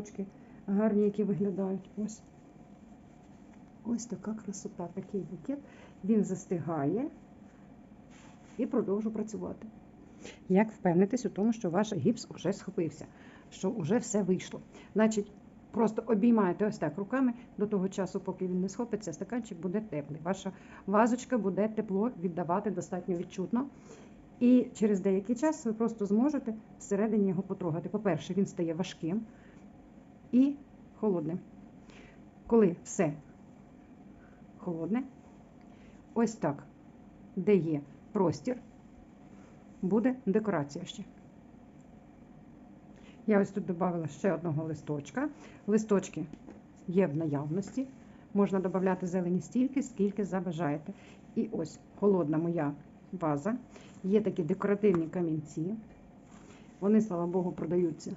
листочки гарні, які виглядають. Ось. Ось така красота, такий букет. Він застигає і продовжу працювати. Як впевнитись у тому, що ваш гіпс вже схопився, що вже все вийшло. Значить, просто обіймаєте ось так руками до того часу, поки він не схопиться, стаканчик буде теплий. Ваша вазочка буде тепло віддавати достатньо відчутно. І через деякий час ви просто зможете всередині його потрогати. По-перше, він стає важким і холодним. Коли все холодне, ось так, де є простір, буде декорація ще. Я ось тут додала ще одного листочка. Листочки є в наявності. Можна додати зелені стільки, скільки забажаєте. І ось холодна моя ваза. Є такі декоративні камінці. Вони, слава Богу, продаються